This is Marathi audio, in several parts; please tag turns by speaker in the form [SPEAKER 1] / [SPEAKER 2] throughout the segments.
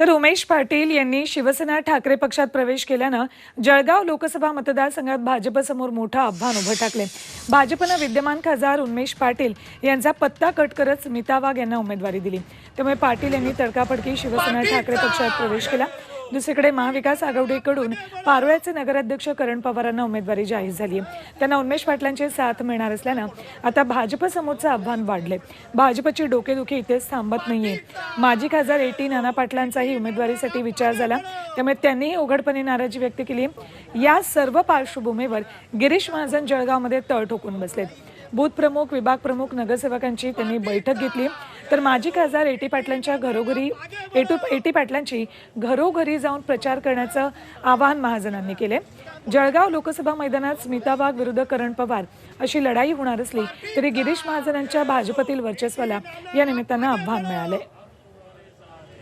[SPEAKER 1] तर उमेश पाटील यांनी शिवसेना ठाकरे पक्षात प्रवेश केल्यानं जळगाव लोकसभा मतदारसंघात भाजपसमोर मोठं आव्हान उभं टाकले भाजपनं विद्यमान खासदार उन्मेष पाटील यांचा पत्ता कट करत स्मिता वाघ यांना उमेदवारी दिली. त्यामुळे पाटील यांनी तडकाफडकी शिवसेना ठाकरे पक्षात प्रवेश केला. दुसरीकडे महाविकास आघाडीकडून पारोळ्याचे नगराध्यक्ष करण पवारांना उमेदवारी जाहीर झाली आहे. त्यांना उन्मेश पाटलांची साथ मिळणार असल्यानं आता भाजपसमोरचं आव्हान वाढले भाजपची डोकेदुखी इथेच थांबत नाहीये. माजी खासदार एटी नाना पाटलांचाही उमेदवारीसाठी विचार झाला. त्यामुळे त्यांनीही उघडपणे नाराजी व्यक्त केली या सर्व पार्श्वभूमीवर गिरीश महाजन जळगावमध्ये तळ ठोकून बसलेत. बूथ प्रमुख विभाग प्रमुख नगरसेवकांची त्यांनी बैठक घेतली तर माजी खासदार एटी पाटलांच्या घरोघरी एटू एटी पाटलांची घरोघरी जाऊन प्रचार करण्याचं आवाहन महाजनांनी केले जळगाव लोकसभा मैदानात स्मिता वाघ विरुद्ध करण पवार अशी लढाई होणार असली तरी गिरीश महाजनांच्या भाजपतील वर्चस्वाला या निमित्तानं आव्हान मिळाले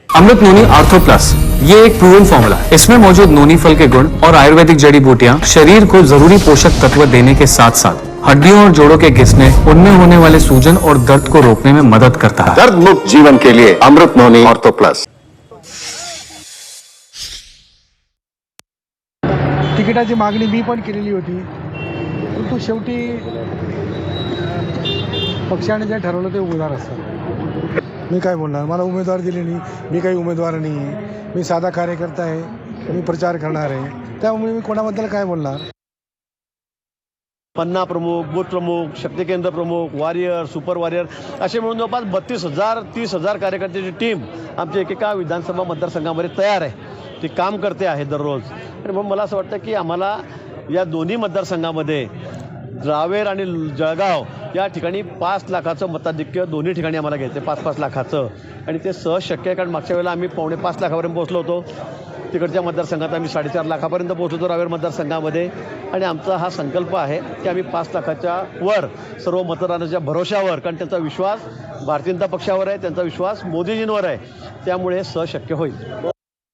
[SPEAKER 2] अमृत नोनी आर्थो प्लस. ये एक प्रूवन फॉर्मूला इसमें मौजूद नोनी फल के गुण और आयुर्वेदिक जड़ी बूटियां शरीर को जरूरी पोषक तत्व देने के साथ साथ हड्डियों और जोड़ों के घिसने उनमें होने वाले सूजन और दर्द को रोकने में मदद करता है।
[SPEAKER 3] दर्द मुक्त जीवन के लिए अमृत नोनी ऑर्थो प्लस।
[SPEAKER 4] तिकिटाची मागणी मी पण केलेली होती. परंतु शेवटी पक्षाने जे ठरवलं ते उमेदवार असतात. मी काय बोलणार? मला उमेदवार दिले नाही. मी काही उमेदवार नाही आहे मी साधा कार्यकर्ता आहे. मी प्रचार करणार आहे. त्यामुळे मी कोणाबद्दल काय बोलणार?
[SPEAKER 5] पन्ना प्रमुख बूथ प्रमुख शक्तिकेंद्र प्रमुख वॉरियर सुपर वॉरियर असे मिळून जवळपास बत्तीस हजार तीस हजार कार्यकर्त्याची टीम आमच्या एकेका विधानसभा मतदारसंघामध्ये तयार आहे. ती काम करते आहे दररोज. आणि मग मला असं वाटतं की आम्हाला या दोन्ही मतदारसंघामध्ये रावेर आणि जळगाव या ठिकाणी पाच लाखाचं मताधिक्य दोन्ही ठिकाणी आम्हाला घ्यायचं आहे पाच पाच लाखाचं. आणि ते सहज शक्य आहे कारण मागच्या वेळेला आम्ही पावणे पाच लाखापर्यंत पोहोचलो होतो. तिकडच्या मतदारसंघात आम्ही साडेचार लाखापर्यंत पोहोचलो होतो रावेर मतदारसंघामध्ये. आणि आमचा हा संकल्प आहे की आम्ही पाच लाखाच्या वर सर्व मतदारांच्या भरोशावर कारण त्यांचा विश्वास भारतीय जनता पक्षावर आहे त्यांचा विश्वास मोदीजींवर आहे त्यामुळे हे शक्य होईल.